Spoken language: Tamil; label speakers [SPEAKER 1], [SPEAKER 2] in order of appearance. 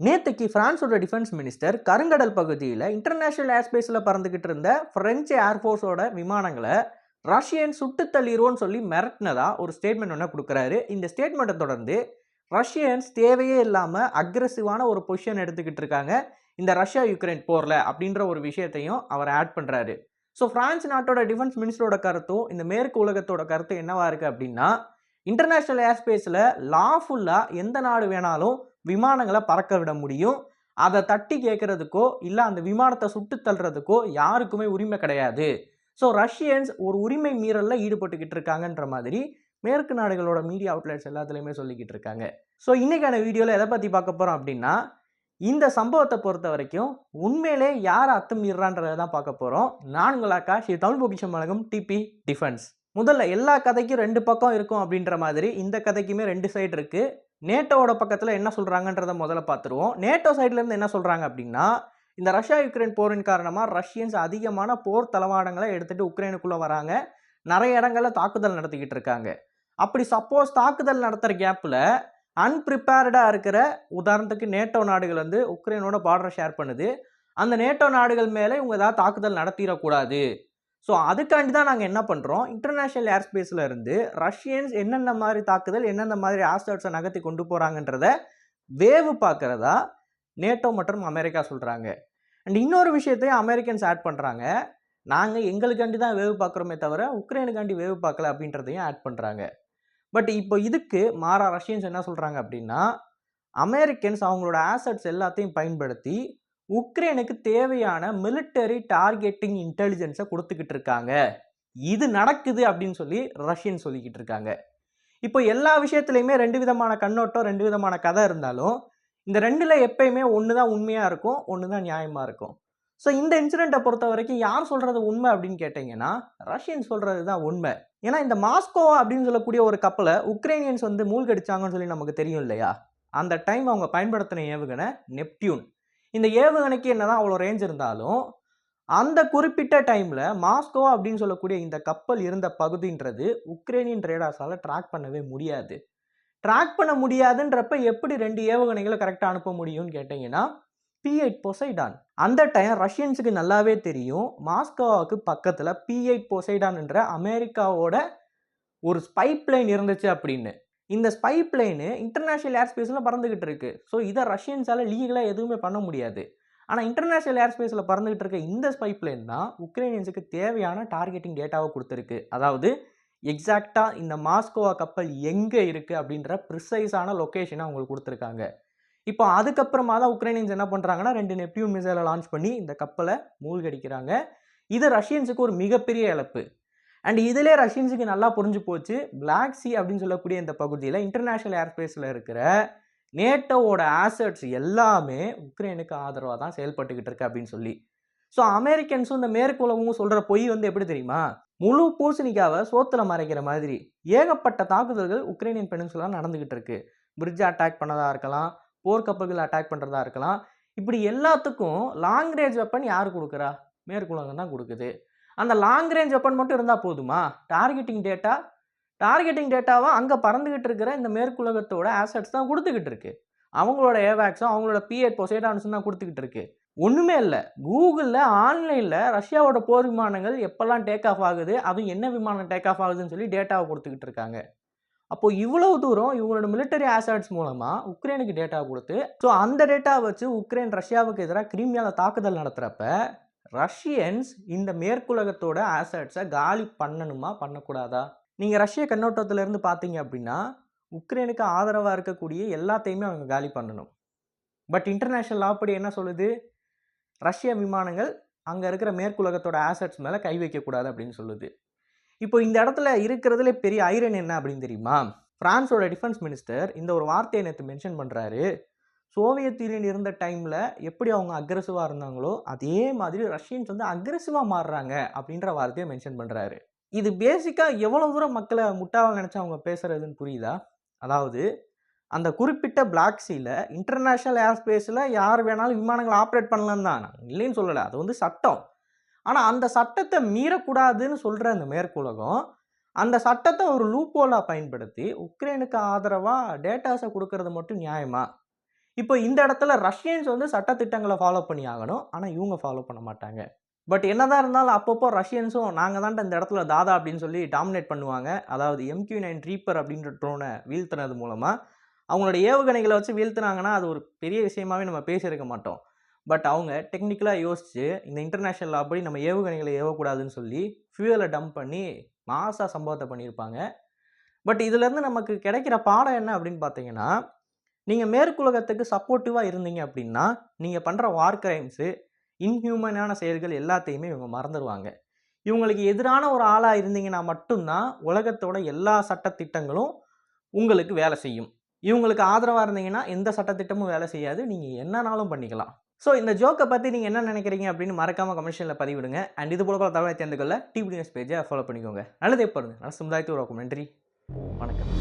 [SPEAKER 1] நேற்றுக்கு பிரான்ஸோட டிஃபென்ஸ் மினிஸ்டர் கருங்கடல் பகுதியில் இன்டர்நேஷனல் ஏர்ஸ்பேஸில் பறந்துக்கிட்டு இருந்த பிரெஞ்சு ஏர்ஃபோர்ஸோட விமானங்களை ரஷ்யன் சுட்டு தள்ளிடுவோன்னு சொல்லி மிரட்டினதா ஒரு ஸ்டேட்மெண்ட் ஒன்று கொடுக்குறாரு. இந்த ஸ்டேட்மெண்ட்டை தொடர்ந்து ரஷ்யன்ஸ் தேவையே இல்லாமல் அக்ரெசிவான ஒரு பொசிஷன் எடுத்துக்கிட்டு இருக்காங்க. இந்த ரஷ்யா யுக்ரைன் போரில் அப்படின்ற ஒரு விஷயத்தையும் அவர் ஆட் பண்ணுறாரு ஸோ ஃப்ரான்ஸ் நாட்டோட டிஃபென்ஸ் மினிஸ்டரோட கருத்தும் இந்த மேற்கு உலகத்தோட கருத்து என்னவா இருக்குது அப்படின்னா இன்டர்நேஷ்னல் ஏர்ஸ்பேஸில் லாஃபுல்லாக எந்த நாடு வேணாலும் விமானங்களை பறக்க விட முடியும். அதை தட்டி கேட்கறதுக்கோ இல்லை அந்த விமானத்தை சுட்டு தள்ளுறதுக்கோ யாருக்குமே உரிமை கிடையாது. ஸோ ரஷ்யன்ஸ் ஒரு உரிமை மீறலில் ஈடுபட்டுக்கிட்டு இருக்காங்கன்ற மாதிரி மேற்கு நாடுகளோட மீடியா அவுட்லெட்ஸ் எல்லாத்துலேயுமே சொல்லிக்கிட்டு இருக்காங்க. ஸோ இன்றைக்கான வீடியோவில் எதை பற்றி பார்க்க போகிறோம் அப்படின்னா இந்த சம்பவத்தை பொறுத்த வரைக்கும் உண்மையிலே யார் அத்துமீறான்றதை தான் பார்க்க போகிறோம் நான் உங்களாக்கா ஸ்ரீ தமிழ் பொக்கிஷம் வழங்கும் டிபி டிஃபென்ஸ் முதல்ல எல்லா கதைக்கும் ரெண்டு பக்கம் இருக்கும் அப்படின்ற மாதிரி இந்த கதைக்குமே ரெண்டு சைடு இருக்குது நேட்டோவோட பக்கத்தில் என்ன சொல்கிறாங்கன்றத முதல்ல பார்த்துருவோம் நேட்டோ சைட்லேருந்து என்ன சொல்கிறாங்க அப்படின்னா இந்த ரஷ்யா யுக்ரைன் போரின் காரணமாக ரஷ்யன்ஸ் அதிகமான போர் தளவாடங்களை எடுத்துகிட்டு உக்ரைனுக்குள்ளே வராங்க. நிறைய இடங்களில் தாக்குதல் நடத்திக்கிட்டு இருக்காங்க. அப்படி சப்போஸ் தாக்குதல் நடத்துகிற கேப்பில் அன்பிரிப்பேர்டாக இருக்கிற உதாரணத்துக்கு நேட்டோ நாடுகள் வந்து உக்ரைனோட பார்டரை ஷேர் பண்ணுது. அந்த நேட்டோ நாடுகள் மேலே இவங்க ஏதாவது தாக்குதல் நடத்திடக்கூடாது. ஸோ அதுக்காண்டி தான் நாங்கள் என்ன பண்ணுறோம் இன்டர்நேஷ்னல் ஏர்ஸ்பேஸில் இருந்து ரஷ்யன்ஸ் என்னென்ன மாதிரி தாக்குதல் என்னென்ன மாதிரி ஆஸ்டர்ஸை நகர்த்தி கொண்டு போகிறாங்கன்றத வேவு பார்க்குறதா நேட்டோ மற்றும் அமெரிக்கா சொல்கிறாங்க அண்ட் இன்னொரு விஷயத்தையும் அமெரிக்கன்ஸ் ஆட் பண்ணுறாங்க நாங்கள் எங்களுக்காண்டி தான் வேவு பார்க்குறோமே தவிர உக்ரைனுக்காண்டி வேவு பார்க்கல அப்படின்றதையும் ஆட் பண்ணுறாங்க பட் இப்போ இதுக்கு மாறா ரஷ்யன்ஸ் என்ன சொல்கிறாங்க அப்படின்னா அமெரிக்கன்ஸ் அவங்களோட ஆசட்ஸ் எல்லாத்தையும் பயன்படுத்தி உக்ரைனுக்கு தேவையான மிலிட்டரி டார்கெட்டிங் இன்டெலிஜென்ஸை கொடுத்துக்கிட்டு இருக்காங்க. இது நடக்குது அப்படின்னு சொல்லி ரஷ்யன் சொல்லிக்கிட்டு இருக்காங்க. இப்போ எல்லா விஷயத்துலையுமே ரெண்டு விதமான கண்ணோட்டம் ரெண்டு விதமான கதை இருந்தாலும் இந்த ரெண்டில் எப்பயுமே ஒன்று தான் உண்மையாக இருக்கும் ஒன்று தான் நியாயமாக இருக்கும். ஸோ இந்த இன்சிடெண்ட்டை பொறுத்த வரைக்கும் யார் சொல்கிறது உண்மை அப்படின்னு கேட்டிங்கன்னா ரஷ்யன் சொல்கிறது தான் உண்மை. ஏன்னா இந்த மாஸ்கோவா அப்படின்னு சொல்லக்கூடிய ஒரு கப்பலை உக்ரைனியன்ஸ் வந்து மூழ்கடிச்சாங்கன்னு சொல்லி நமக்கு தெரியும் இல்லையா? அந்த டைம் அவங்க பயன்படுத்தின ஏவுகணை நெப்டியூன். இந்த ஏவுகணைக்கு என்னதான் அவ்வளோ ரேஞ்ச் இருந்தாலும் அந்த குறிப்பிட்ட டைமில் மாஸ்கோ அப்படின்னு சொல்லக்கூடிய இந்த கப்பல் இருந்த பகுதின்றது உக்ரைனியன் ரேடார்ஸால் ட்ராக் பண்ணவே முடியாது. ட்ராக் பண்ண முடியாதுன்றப்ப எப்படி ரெண்டு ஏவுகணைகளை கரெக்டாக அனுப்ப முடியும்னு கேட்டிங்கன்னா பி எயிட் பொசைடான் அந்த டைம் ரஷ்யன்ஸுக்கு நல்லாவே தெரியும் மாஸ்கோவாவுக்கு பக்கத்தில் பி எயிட் பொசைடான்ன்ற அமெரிக்காவோட ஒரு ஸ்பைப்லைன் இருந்துச்சு அப்படின்னு. இந்த ஸ்பை பிளைனு இன்டர்நேஷ்னல் ஏர் ஸ்பேஸில் பறந்துக்கிட்டு இருக்கு. ஸோ இதை ரஷ்யன்ஸால் லீகலாக எதுவுமே பண்ண முடியாது. ஆனால் இன்டர்நேஷ்னல் ஏர் ஸ்பேஸில் பறந்துக்கிட்டு இருக்க இந்த ஸ்பை பிளேன் தான் உக்ரைனியன்ஸுக்கு தேவையான டார்கெட்டிங் டேட்டாவை கொடுத்துருக்கு. அதாவது எக்ஸாக்டாக இந்த மாஸ்கோவா கப்பல் எங்கே இருக்குது அப்படின்ற ப்ரிசைஸான லொக்கேஷனை அவங்களுக்கு கொடுத்துருக்காங்க. இப்போ அதுக்கப்புறமா தான் உக்ரைனியன்ஸ் என்ன பண்ணுறாங்கன்னா ரெண்டு நெப்டியூன் மிசைலை லான்ச் பண்ணி இந்த கப்பலை மூழ்கடிக்கிறாங்க. இது ரஷ்யன்ஸுக்கு ஒரு மிகப்பெரிய இழப்பு. அண்ட் இதிலே ரஷ்யன்ஸுக்கு நல்லா புரிஞ்சு போச்சு. பிளாக் சி அப்படின்னு சொல்லக்கூடிய இந்த பகுதியில் இன்டர்நேஷ்னல் ஏர்ஸ்பேஸில் இருக்கிற நேட்டோவோட ஆசட்ஸ் எல்லாமே உக்ரைனுக்கு ஆதரவாக தான் செயல்பட்டுக்கிட்டு இருக்கு அப்படின்னு சொல்லி. ஸோ அமெரிக்கன்ஸும் இந்த மேற்கு உலகமும் சொல்கிற பொய் வந்து எப்படி தெரியுமா? முழு பூசணிக்காவை சோத்தில் மறைக்கிற மாதிரி ஏகப்பட்ட தாக்குதல்கள் உக்ரைனியன் பெனின்சுலா நடந்துக்கிட்டு இருக்கு. பிரிட்ஜ் அட்டாக் பண்ணதாக இருக்கலாம் போர்க்கப்பல்கள் அட்டாக் பண்ணுறதா இருக்கலாம். இப்படி எல்லாத்துக்கும் லாங் ரேஞ்ச் வெப்பன் யார் கொடுக்குறா? மேற்குலகம் தான் கொடுக்குது. அந்த லாங் ரேஞ்ச் வெப்பன் மட்டும் இருந்தால் போதுமா? டார்கெட்டிங் டேட்டா டார்கெட்டிங் டேட்டாவை அங்கே பறந்துக்கிட்டு இருக்கிற இந்த மேற்குலகத்தோட ஆசட்ஸ் தான் கொடுத்துக்கிட்டு இருக்கு. அவங்களோட ஏவேக்ஸும் அவங்களோட பிஎட் பொசைடான்ஸும் தான் கொடுத்துக்கிட்டு இருக்கு. ஒன்றுமே இல்லை. கூகுளில் ஆன்லைனில் ரஷ்யாவோட போர் விமானங்கள் எப்போல்லாம் டேக் ஆஃப் ஆகுது அதுவும் என்ன விமானம் டேக் ஆஃப் ஆகுதுன்னு சொல்லி டேட்டாவை கொடுத்துக்கிட்டு இருக்காங்க. அப்போது இவ்வளவு தூரம் இவங்களோட மிலிட்டரி ஆசட்ஸ் மூலமாக உக்ரைனுக்கு டேட்டா கொடுத்து ஸோ அந்த டேட்டா வச்சு உக்ரைன் ரஷ்யாவுக்கு எதிராக கிரிமியாவில் தாக்குதல் நடத்துகிறப்ப ரஷ்யன்ஸ் இந்த மேற்குலகத்தோட ஆசட்ஸை காலி பண்ணணுமா பண்ணக்கூடாதா? நீங்கள் ரஷ்ய கண்ணோட்டத்திலேருந்து பார்த்தீங்க அப்படின்னா உக்ரைனுக்கு ஆதரவாக இருக்கக்கூடிய எல்லாத்தையுமே அவங்க காலி பண்ணணும். பட் இன்டர்நேஷ்னல் லா என்ன சொல்லுது? ரஷ்ய விமானங்கள் அங்கே இருக்கிற மேற்குலகத்தோட ஆசட்ஸ் மேலே கை வைக்கக்கூடாது அப்படின்னு சொல்லுது. இப்போ இந்த இடத்துல இருக்கிறதுல பெரிய ஐரன் என்ன அப்படின்னு தெரியுமா? பிரான்ஸோட டிஃபென்ஸ் மினிஸ்டர் இந்த ஒரு வார்த்தையை நேற்று மென்ஷன் பண்ணுறாரு சோவியத் யூனியன் இருந்த டைமில் எப்படி அவங்க அக்ரெசிவாக இருந்தாங்களோ அதே மாதிரி ரஷ்யன்ஸ் வந்து அக்ரெசிவாக மாறுறாங்க அப்படின்ற வார்த்தையை மென்ஷன் பண்ணுறாரு இது பேசிக்காக எவ்வளோ தூரம் மக்களை முட்டாவை நினச்சி அவங்க பேசுகிறதுன்னு புரியுதா? அதாவது அந்த குறிப்பிட்ட பிளாக் சீல இன்டர்நேஷ்னல் ஏர்ஸ்பேஸில் யார் வேணாலும் விமானங்களை ஆப்ரேட் பண்ணலாம் தான். இல்லைன்னு சொல்லலை அது வந்து சட்டம். ஆனால் அந்த சட்டத்தை மீறக்கூடாதுன்னு சொல்கிற அந்த மேற்குலகம் அந்த சட்டத்தை ஒரு லூப்போலாக பயன்படுத்தி உக்ரைனுக்கு ஆதரவாக டேட்டாஸை கொடுக்கறது மட்டும் நியாயமா? இப்போ இந்த இடத்துல ரஷ்யன்ஸ் வந்து சட்டத்திட்டங்களை ஃபாலோ பண்ணி ஆகணும். ஆனால் இவங்க ஃபாலோ பண்ண மாட்டாங்க. பட் என்னதான் இருந்தாலும் அப்பப்போ ரஷ்யன்ஸும் நாங்கள் தான் இந்த இடத்துல தாதா அப்படின்னு சொல்லி டாமினேட் பண்ணுவாங்க. அதாவது எம்கியூ நைன் ரீப்பர் அப்படின்ற ட்ரோனை வீழ்த்தினது மூலமாக அவங்களோட ஏவுகணைகளை வச்சு வீழ்த்துனாங்கன்னா அது ஒரு பெரிய விஷயமாவே நம்ம பேசியிருக்க மாட்டோம். பட் அவங்க டெக்னிக்கலாக யோசிச்சு இந்த இன்டர்நேஷ்னல் அப்படி நம்ம ஏவுகணைகளை ஏவக்கூடாதுன்னு சொல்லி ஃபியூவலை டம்ப் பண்ணி மாசாக சம்பவத்தை பண்ணியிருப்பாங்க. பட் இதுலேருந்து நமக்கு கிடைக்கிற பாடம் என்ன அப்படின்னு பார்த்தீங்கன்னா நீங்கள் மேற்குலகத்துக்கு சப்போர்ட்டிவாக இருந்தீங்க அப்படின்னா நீங்கள் பண்ணுற வார் கிரைம்ஸு இன்ஹியூமனான செயல்கள் எல்லாத்தையுமே இவங்க மறந்துடுவாங்க இவங்களுக்கு எதிரான ஒரு ஆளாக இருந்தீங்கன்னா மட்டும்தான் உலகத்தோட எல்லா சட்டத்திட்டங்களும் உங்களுக்கு வேலை செய்யும். இவங்களுக்கு ஆதரவாக இருந்தீங்கன்னா எந்த சட்டத்திட்டமும் வேலை செய்யாது. நீங்கள் என்னனாலும் பண்ணிக்கலாம். ஸோ இந்த ஜோக்கை பற்றி நீங்கள் என்ன நினைக்கிறீங்க அப்படின்னு மறக்காமல் கமிஷனில் பதிவிடுங்க. அண்ட் இது போல பல தகவலை தெரிந்து கொள்ள டிவி நியூஸ் பேஜை ஃபாலோ பண்ணிக்கோங்க. நல்லதே பாருங்க நல்ல சமுதாயத்தை உருவாக்கும் நன்றி. வணக்கம்.